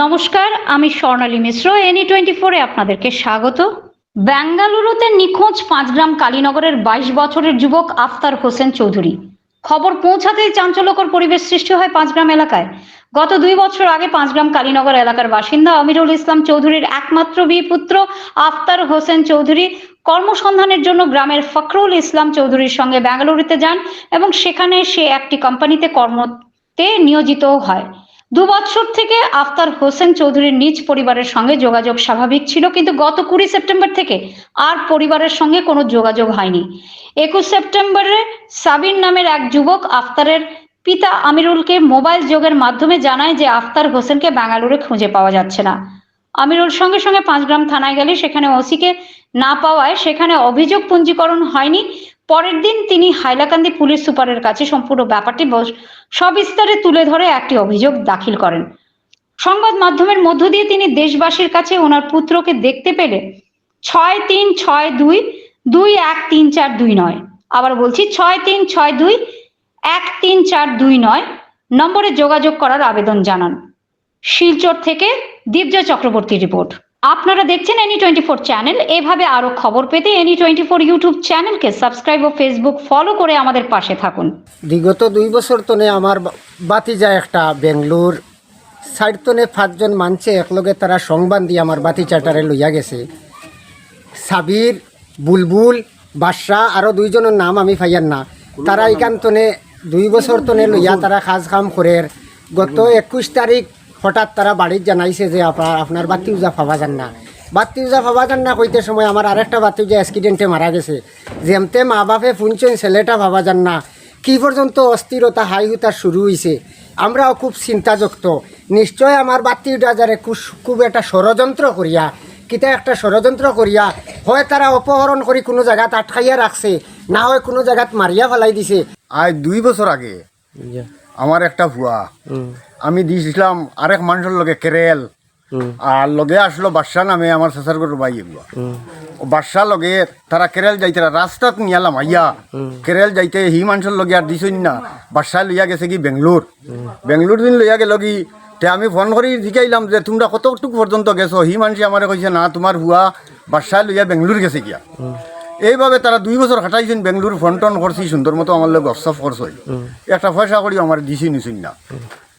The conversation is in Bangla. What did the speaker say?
নমস্কার, আমি স্বর্ণালী মিশ্র এনি টোয়েন্টি ফোরে আপনাদেরকে স্বাগত। বেঙ্গালুরুতে নিখোঁজ পাঁচগ্রাম কালীনগরের বাইশ বছরের যুবক আফতার হোসেন চৌধুরী। খবর পৌঁছাতেই চাঞ্চল্যকর পরিবেশ সৃষ্টি হয় পাঁচগ্রাম এলাকায়। গত দুই বছর আগে পাঁচগ্রাম কালীনগর এলাকার বাসিন্দা আমিরুল ইসলাম চৌধুরীর একমাত্র বিয়ে পুত্র আফতার হোসেন চৌধুরী কর্মসন্ধানের জন্য গ্রামের ফখরুল ইসলাম চৌধুরীর সঙ্গে বেঙ্গালুরুতে যান এবং সেখানে সে একটি কোম্পানিতে কর্মতে নিয়োজিত হয়। দু বছর থেকে আফতার হোসেন চৌধুরীর নিজ পরিবারের সঙ্গে যোগাযোগ স্বাভাবিক ছিল, কিন্তু গত কুড়ি সেপ্টেম্বর থেকে আর পরিবারের সঙ্গে কোনো যোগাযোগ হয়নি। একুশ সেপ্টেম্বরে সাবির নামের এক যুবক আফতারের পিতা আমিরুলকে মোবাইল যোগের মাধ্যমে জানায় যে আফতার হোসেনকে বেঙ্গালুরু খুঁজে পাওয়া যাচ্ছে না। আমিরুল সঙ্গে সঙ্গে পাঁচগ্রাম থানায় গেলে সেখানে ওসিকে না পাওয়ায় সেখানে অভিযোগ পঞ্জীকরণ হয়নি। পরের দিন তিনি হাইলাকান্দি পুলিশ সুপারের কাছে সম্পূর্ণ ব্যাপারটি বস- সবিস্তারে তুলে ধরে একটি অভিযোগ দাখিল করেন। সংবাদ মাধ্যমের মধ্য দিয়ে তিনি দেশবাসীর কাছে ওনার পুত্রকে দেখতে পেলে ছয় তিন ছয় দুই দুই এক তিন চার দুই নয়। আবার বলছি ছয় তিন ছয় দুই এক তিন চার দুই নয় নম্বরে যোগাযোগ করার আবেদন জানান। শিলচর থেকে দীপজয় চক্রবর্তী রিপোর্ট। আপনারা দেখছেন এনি টোয়েন্টি ফোর চ্যানেল এভাবে আরও খবর পেতে এনি টোয়েন্টি ফোর ইউটিউব চ্যানেলকে সাবস্ক্রাইব ও ফেসবুক ফলো করে আমাদের পাশে থাকুন। বিগত দুই বছর তনে আমার বা- বাতি যায় একটা বেঙ্গলোর সাইড তনে পাঁচজন মানছে একলগে তারা সংবাদ দিয়ে আমার বাতি চাটারে লইয়া গেছে। সাবির, বুলবুল বাদশাহ আরও দুইজনের নাম আমি ফাইয়ার না। তারা এখান তনে দুই বছর তনে লইয়া তারা কাজ কাম করে গত একুশ তারিখ হঠাৎ তারা বাড়ির জানাইছে যে আপনার আপনার বাতি উজা পাওয়া যান না। বাতি উজা পাওয়া যান না কইতে সময় আমার আরেকটা বাতি উজা অ্যাক্সিডেন্টে মারা গেছে। যেমতে মা বাপে ফুনছেন ছেলেটা ভাবা যান না কি পর্যন্ত অস্থিরতা হাই হুতা শুরু হয়েছে আমরাও খুব চিন্তাযুক্ত। নিশ্চয় আমার বাতি যারে খুব একটা ষড়যন্ত্র করিয়া কিতা একটা ষড়যন্ত্র করিয়া হয় তারা অপহরণ করে কোনো জায়গাত আটকাইয়া রাখছে না হয় কোনো জায়গাত মারিয়া ফেলাই দিছে। আজ দুই বছর আগে আমার একটা ভুয়া। আমি দিয়েছিলাম আরেক মানুষের লগে কেরেল। আর লগে আসলো বাদশা নামে আমার শেষার গরুর ভাই এগুলো। বাদশা লগে তারা কেরেল যাইতে রাস্তাত নিয়ালাম আইয়া। কেরেল যাইতে হি মানুষের লগে আর দিছই না। বাদশা লইয়া গেছে কি বেঙ্গলোর। বেঙ্গলোর দিন লইয়া গেল কি তে আমি ফোন করে জিকাইলাম যে তোমরা কতটুকু পর্যন্ত গেছো? হি মানুষে আমার কইছে না তোমার হুয়া বাদশা লইয়া বেঙ্গলোর গেছে গিয়া। এইভাবে তারা দুই বছর খাটাইছেন বেঙ্গলুর ফোন টোন করছি সুন্দর মতো আমার লোক গপসপ করছই একটা পয়সা করি আমার দিছি নিছুন। না